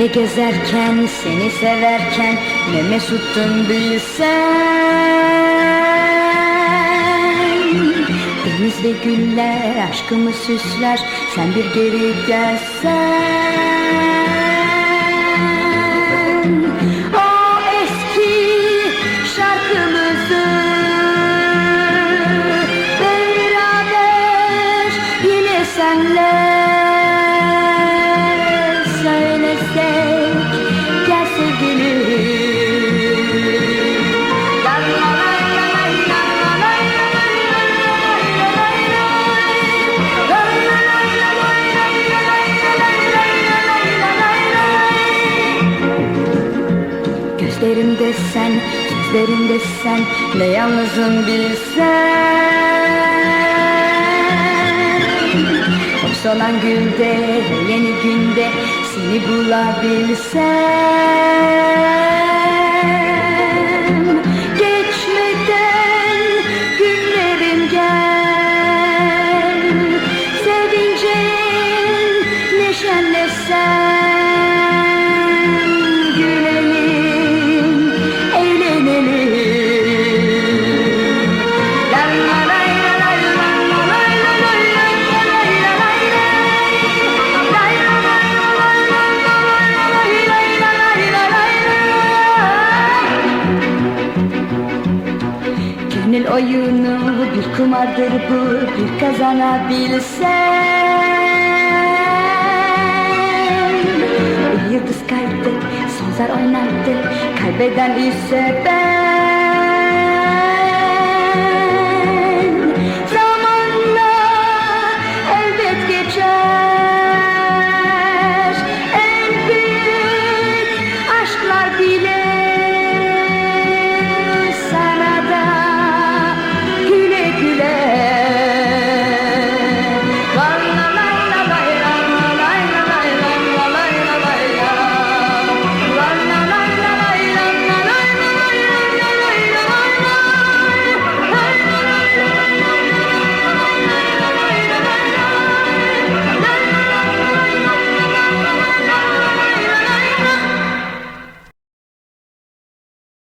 Senle gezerken, seni severken ne mesuttun bilsen? Deniz ve güller aşkımı süsler Sen bir geri gelsen. O eski şarkımızı Beraber yine senle Gözlerimde sen, sözlerimde sen Ne yalnızım bilsen. Hoş olan gülde, yeni günde Seni bulabilsem oyunu bir kumardır bu bir kazanabilsen Bir yıldız kaydı son zar oynardı kaybeden ise ben